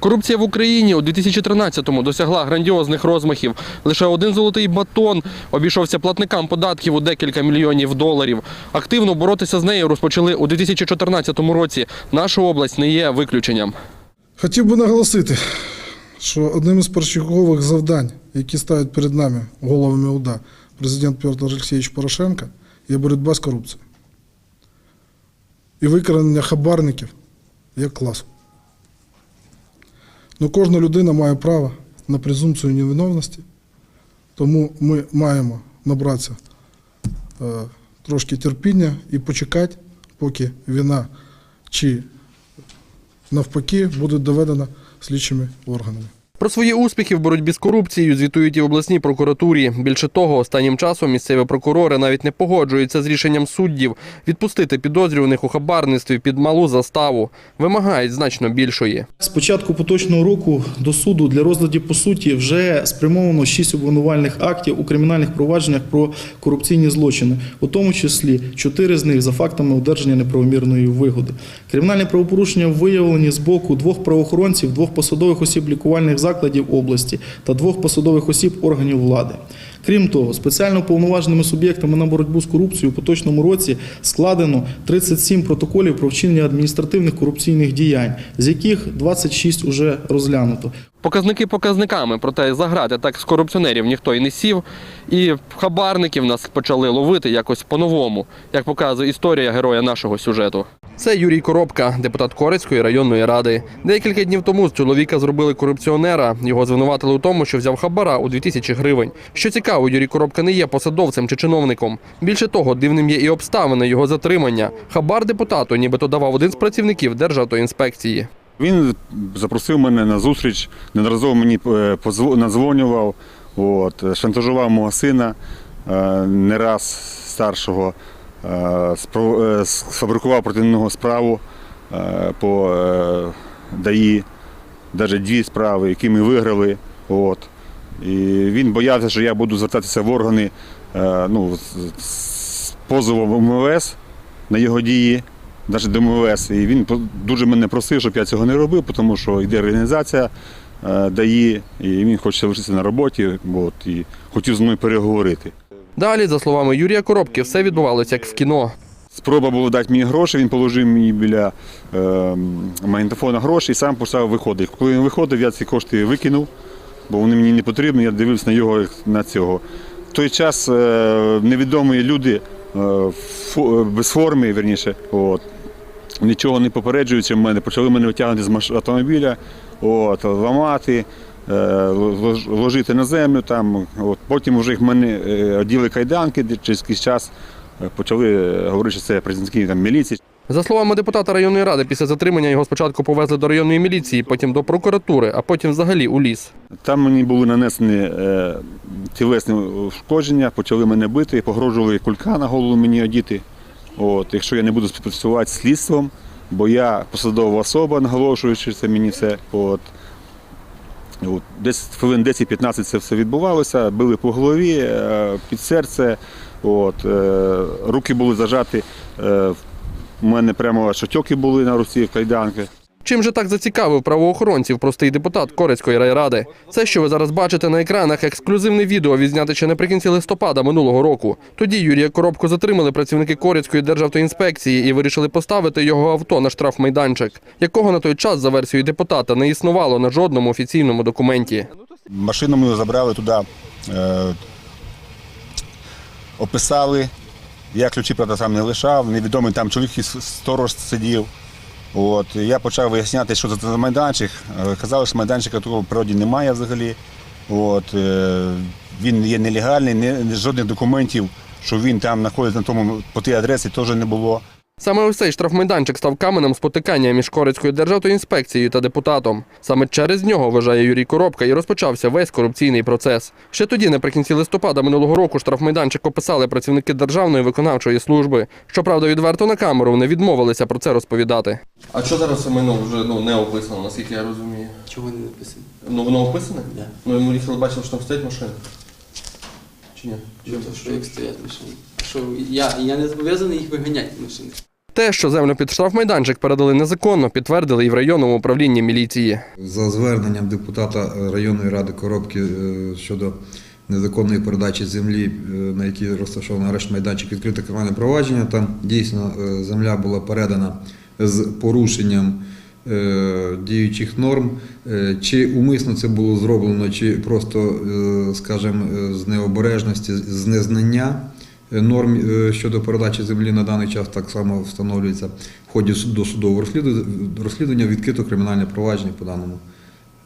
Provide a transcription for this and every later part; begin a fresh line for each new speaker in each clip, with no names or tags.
Корупція в Україні у 2013-му досягла грандіозних розмахів. Лише один золотий батон обійшовся платникам податків у декілька мільйонів доларів. Активно боротися з нею розпочали у 2014 році. Наша область не є виключенням.
Хотів би наголосити, що одним із першочергових завдань, які ставить перед нами головами УДА президент Петр Олексійович Порошенко, є боротьба з корупцією і викоренення хабарників як класу. Ну, кожна людина має право на презумпцію невиновності, тому ми маємо набратися е, трошки терпіння і почекати, поки вина чи навпаки буде доведена слідчими органами.
Про свої успіхи в боротьбі з корупцією звітують і в обласній прокуратурі. Більше того, останнім часом місцеві прокурори навіть не погоджуються з рішенням суддів відпустити підозрюваних у хабарництві під малу заставу. Вимагають значно більшої.
З початку поточного року до суду для розгляду по суті вже спрямовано шість обвинувальних актів у кримінальних провадженнях про корупційні злочини, у тому числі чотири з них за фактами одержання неправомірної вигоди. Кримінальні правопорушення виявлені з боку двох правоохоронців, двох посадових осіб лікувальних закладів області та двох посадових осіб органів влади. Крім того, спеціально уповноваженими суб'єктами на боротьбу з корупцією у поточному році складено 37 протоколів про вчинення адміністративних корупційних діянь, з яких 26 уже розглянуто.
Показники показниками, проте заграти так з корупціонерів ніхто і не сів. І хабарників нас почали ловити якось по-новому, як показує історія героя нашого сюжету. Це Юрій Коробка, депутат Корецької районної ради. Декілька днів тому з чоловіка зробили корупціонера. Його звинуватили у тому, що взяв хабара у 2000 гривень. Що цікаво, Юрій Коробка не є посадовцем чи чиновником. Більше того, дивним є і обставини його затримання. Хабар депутату нібито давав один з працівників Державтоінспекції.
Він запросив мене на зустріч, неодноразово мені е, надзвонював, от, шантажував мого сина е, не раз старшого, е, сфабрикував проти нього справу по ДАІ, навіть дві справи, які ми виграли. От. І він боявся, що я буду звертатися в органи е, ну, з- позовом МВС на його дії, навіть до МВС. І він дуже мене просив, щоб я цього не робив, тому що йде організація е, дає, і він хоче залишитися на роботі, от, і хотів з мною переговорити.
Далі, за словами Юрія Коробки, все відбувалося як в кіно.
Спроба було дати мені гроші, він положив мені біля е, магнітофона гроші і сам почав виходити. Коли він виходив, я ці кошти викинув, бо вони мені не потрібні, я дивився на його на цього. В той час е, невідомі люди е, без форми, верніше, от, нічого не попереджуючи мене, почали мене витягнути з автомобіля, от, ламати, е, ложити на землю. Там, от. Потім вже їх мене е, оділи кайданки, через якийсь час е, почали е, говорити, що це працівники міліції.
За словами депутата районної ради, після затримання його спочатку повезли до районної міліції, потім до прокуратури, а потім взагалі у ліс.
Там мені були нанесені е, тілесні ушкодження, почали мене бити, погрожували кулька на голову мені одіти. От, якщо я не буду співпрацювати з слідством, бо я посадова особа, наголошуючи це мені все. От. Десь хвилин 10-15 це все відбувалося, били по голові, е, під серце, от, е, руки були зажаті. Е, у мене прямо аж отьоки були на руці кайданки.
Чим же так зацікавив правоохоронців простий депутат Корецької райради? Це, що ви зараз бачите на екранах, ексклюзивне відео відзняте ще наприкінці листопада минулого року. Тоді Юрія Коробку затримали працівники Корецької державтоінспекції і вирішили поставити його авто на штрафмайданчик, якого на той час, за версією депутата, не існувало на жодному офіційному документі.
Машину ми забрали туди, е, описали. Я ключі, правда, сам не лишав. Невідомий там чоловік із сторож сидів. От, я почав виясняти, що це за майданчик. Е, Казали, що майданчика такого в природі немає взагалі. От, е, він є нелегальний, не, жодних документів, що він там знаходиться на тому по тій адресі, теж не було.
Саме ось цей штрафмайданчик став каменем спотикання між Корецькою державтоінспекцією та депутатом. Саме через нього, вважає Юрій Коробка, і розпочався весь корупційний процес. Ще тоді, наприкінці листопада минулого року, штрафмайданчик описали працівники Державної виконавчої служби. Щоправда, відверто на камеру не відмовилися про це розповідати. А що зараз майно вже ну, не описано, наскільки я розумію?
Чого не написано?
Ну воно описане?
Да.
Ну ми їхали, бачили, що там стоять машини. Чи ні?
Що, то, що як стоять машини? Що я, я не зобов'язаний їх виганяти машини.
Те, що землю під штрафмайданчик передали незаконно, підтвердили і в районному управлінні міліції.
За зверненням депутата районної ради Коробки е, щодо незаконної передачі землі, е, на якій розташований арешт майданчик, відкрите кримінальне провадження. Там дійсно е, земля була передана з порушенням діючих норм. Чи умисно це було зроблено, чи просто, скажімо, з необережності, з незнання норм е, щодо передачі землі на даний час так само встановлюється в ході суд- досудового розслідування відкрито кримінальне провадження по даному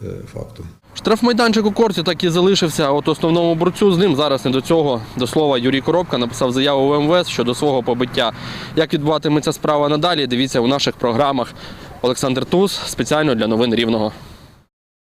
е, факту.
Штрафмайданчик у Корці так і залишився, от основному борцю з ним зараз не до цього. До слова, Юрій Коробка написав заяву в МВС щодо свого побиття. Як відбуватиметься справа надалі, дивіться у наших програмах. Олександр Туз спеціально для новин Рівного.